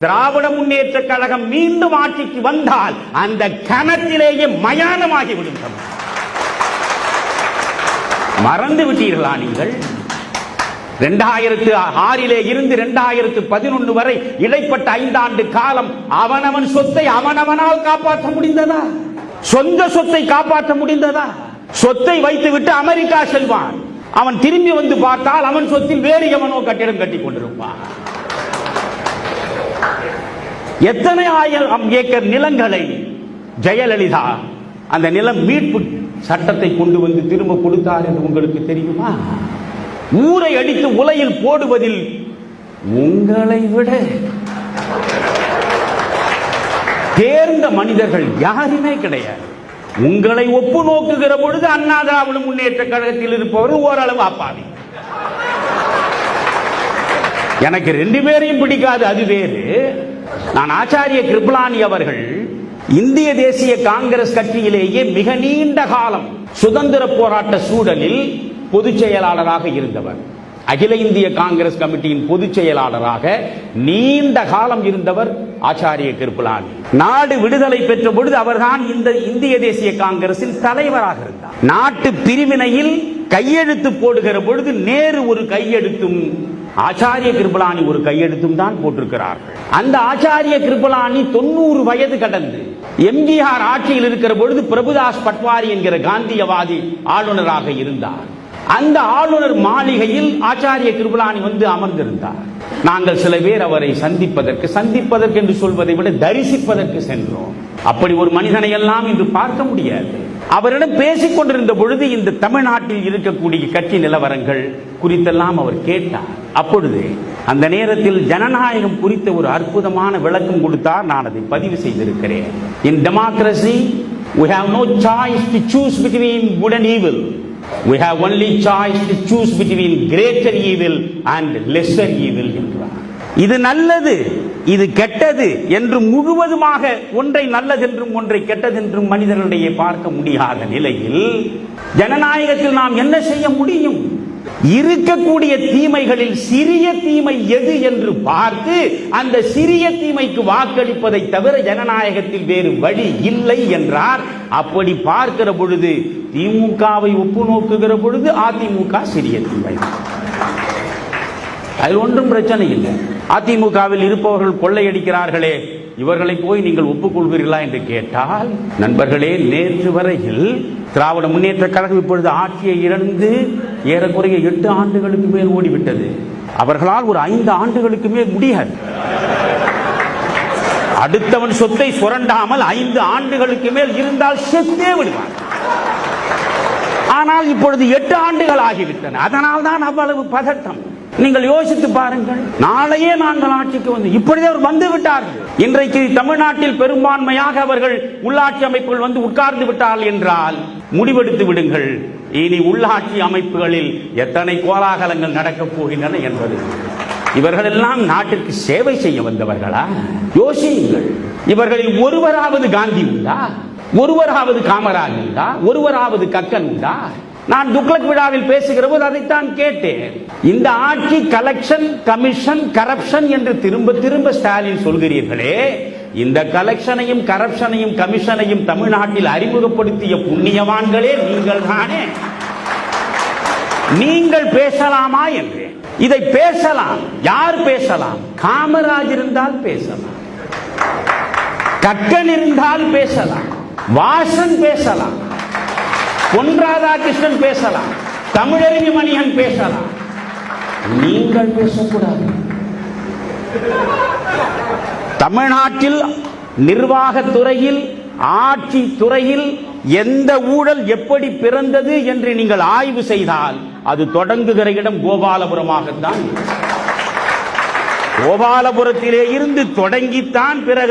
திராவிட முன்னேற்ற கழகம் மீண்டும் ஆட்சிக்கு வந்தால் அந்த கணத்திலேயே மயானமாகிவிடும் தமிழ். மறந்து விட்டீர்களா நீங்கள்? இரண்டாயிரத்து ஆறிலே இருந்து இரண்டாயிரத்து பதினொன்று வரை இடைப்பட்ட ஐந்தாண்டு காலம் அவனவன் சொத்தை அவனவனால் காப்பாற்ற முடிந்ததா? சொந்த சொத்தை காப்பாற்ற முடிந்ததா? சொத்தை வைத்துவிட்டு அமெரிக்கா செல்வான். அவன் திரும்பி வந்து பார்த்தால் அவன் சொத்தில் வேறு எவனோ கட்டிடம் கட்டி கொண்டிருப்பான். எத்தனை ஆயிரம் ஏக்கர் நிலங்களை ஜெயலலிதா அந்த நிலம் மீட்பு சட்டத்தை கொண்டு வந்து திரும்ப கொடுத்தார் என்று உங்களுக்கு தெரியுமா? ஊரை அடித்து உலையில் போடுவதில் உங்களை விட தேர்ந்த மனிதர்கள் யாருமே கிடையாது. உங்களை ஒப்பு நோக்குகிற பொழுது அண்ணா திராவிட முன்னேற்ற கழகத்தில் இருப்பவர் ஓரளவு அப்பாவி. எனக்கு ரெண்டு பேரையும் பிடிக்காது அது வேறு. நான் ஆச்சாரிய கிருபலானி அவர்கள் இந்திய தேசிய காங்கிரஸ் கட்சியிலேயே மிக நீண்ட காலம் சுதந்திர போராட்ட சூழலில் பொதுச் செயலாளராக இருந்தவர். அகில இந்திய காங்கிரஸ் கமிட்டியின் பொதுச் செயலாளராக நீண்ட காலம் இருந்தவர் ஆச்சாரிய கிருபலானி. நாடு விடுதலை பெற்ற பொழுது அவர்தான் இந்த இந்திய தேசிய காங்கிரசின் தலைவராக இருந்தார். நாட்டு பிரிவினையில் கையெழுத்து போடுகிற பொழுது நேரு ஒரு கையெழுத்தும் ஆச்சாரிய கிருபலானி ஒரு கையெழுத்தும் தான் போட்டிருக்கிறார்கள். அந்த ஆச்சாரிய கிருபலானி தொண்ணூறு வயது கடந்து எம்ஜிஆர் ஆட்சியில் இருக்கிற பொழுது பிரபுதாஸ் பட்வாரி என்கிற காந்தியவாதி ஆளுநராக இருந்தார். அந்த ஆளுநர் மாளிகையில் ஆச்சாரிய கிருபலானி வந்து அமர்ந்திருந்தார். நாங்கள் சில பேர் அவரை சந்திப்பதற்கு சந்திப்பதற்கு என்று சொல்வதை விட தரிசிப்பதற்கு சென்றோம். அப்படி ஒரு மனிதனை எல்லாம் இன்று பார்க்க முடியாது. அவரிடம் பேசிக் கொண்டிருந்த பொழுது இந்த தமிழ்நாட்டில் இருக்கக்கூடிய கட்சி நிலவரங்கள் குறித்தெல்லாம் அவர் கேட்டார். அப்பொழுது அந்த நேரத்தில் ஜனநாயகம் குறித்த ஒரு அற்புதமான விளக்கம் கொடுத்தார் நான் அதை பதிவு செய்திருக்கிறேன். In democracy we have no choice to choose between good and evil. We have only choice to choose between greater evil and lesser evil என்றார். இது நல்லது இது கெட்டது என்று முழுவதுமாக ஒன்றை நல்லதென்றும் ஒன்றை கெட்டதென்றும் மனிதர்களிடையே பார்க்க முடியாத நிலையில் ஜனநாயகத்தில் நாம் என்ன செய்ய முடியும்? இருக்கக்கூடிய தீமைகளில் சிறிய தீமை எது என்று பார்த்து அந்த சிறிய தீமைக்கு வாக்களிப்பதை தவிர ஜனநாயகத்தில் வேறு வழி இல்லை என்றார். அப்படி பார்க்கிற பொழுது திமுகவை ஒப்பு நோக்குகிற பொழுது அதிமுக சிறிய தீமை. அதில் ஒன்றும் பிரச்சனை இல்லை. அதிமுகவில் இருப்பவர்கள் கொள்ளையடிக்கிறார்களே இவர்களை போய் நீங்கள் ஒப்புக்கொள்வீர்களா என்று கேட்டால் நண்பர்களே நேற்று வரையில் திராவிட முன்னேற்ற கழகம் இப்பொழுது ஆட்சியை இழந்து ஏறக்குறைய எட்டு ஆண்டுகளுக்கு மேல் ஓடிவிட்டது. அவர்களால் ஒரு ஐந்து ஆண்டுகளுக்கு மேல் முடியாது. அடுத்தவன் சொத்தை சுரண்டாமல் ஐந்து ஆண்டுகளுக்கு மேல் இருந்தால் செத்தே விடுவான். ஆனால் இப்பொழுது எட்டு ஆண்டுகள் ஆகிவிட்டன. அதனால் தான் அவ்வளவு பதட்டம். நீங்கள் யோசித்து பாருங்கள். நாளையே நாங்கள் ஆட்சிக்கு வந்து இப்பொழுதே அவர் வந்து விட்டார்கள். இன்றைக்கு தமிழ்நாட்டில் பெரும்பான்மையாக அவர்கள் உள்ளாட்சி அமைப்புகள் வந்து உட்கார்ந்து விட்டால் என்றால் முடிவெடுத்து விடுங்கள். இனி உள்ளாட்சி அமைப்புகளில் எத்தனை கோலாகலங்கள் நடக்கப் போகின்றன என்பது. இவர்கள் எல்லாம் நாட்டிற்கு சேவை செய்ய வந்தவர்களா? யோசியுங்கள். இவர்களில் ஒருவராவது காந்தி உண்டா? ஒருவராவது காமராஜ் உண்டா? ஒருவராவது கக்கன் உண்டா? நான் துக்ளக் விழாவில் பேசுகிற போது அதைத்தான் கேட்டேன். இந்த ஆட்சி கலெக்ஷன் கமிஷன் கரப்ஷன் என்று திரும்ப திரும்ப ஸ்டாலின் சொல்கிறீர்களே இந்த கலெக்ஷனையும் கரப்ஷனையும் கமிஷனையும் தமிழ்நாட்டில் அறிமுகப்படுத்திய புண்ணியவான்களே நீங்கள் தானே. நீங்கள் பேசலாமா என்று. இதை பேசலாம். யார் பேசலாம்? காமராஜ் இருந்தால் பேசலாம். கக்கன் இருந்தால் பேசலாம். வாசன் பேசலாம். பொன் ராதாகிருஷ்ணன் பேசலாம் தமிழறிஞர் மணியன் பேசலாம். நீங்கள் பேசக்கூடாது. தமிழ்நாட்டில் நிர்வாகத்துறையில் ஆட்சி துறையில் எந்த ஊழல் எப்படி பிறந்தது என்று நீங்கள் ஆய்வு செய்தால் அது தொடங்குகிற இடம் கோபாலபுரமாகத்தான் கோபாலபுரத்திலே இருந்து தொடங்கித்தான் பிறகு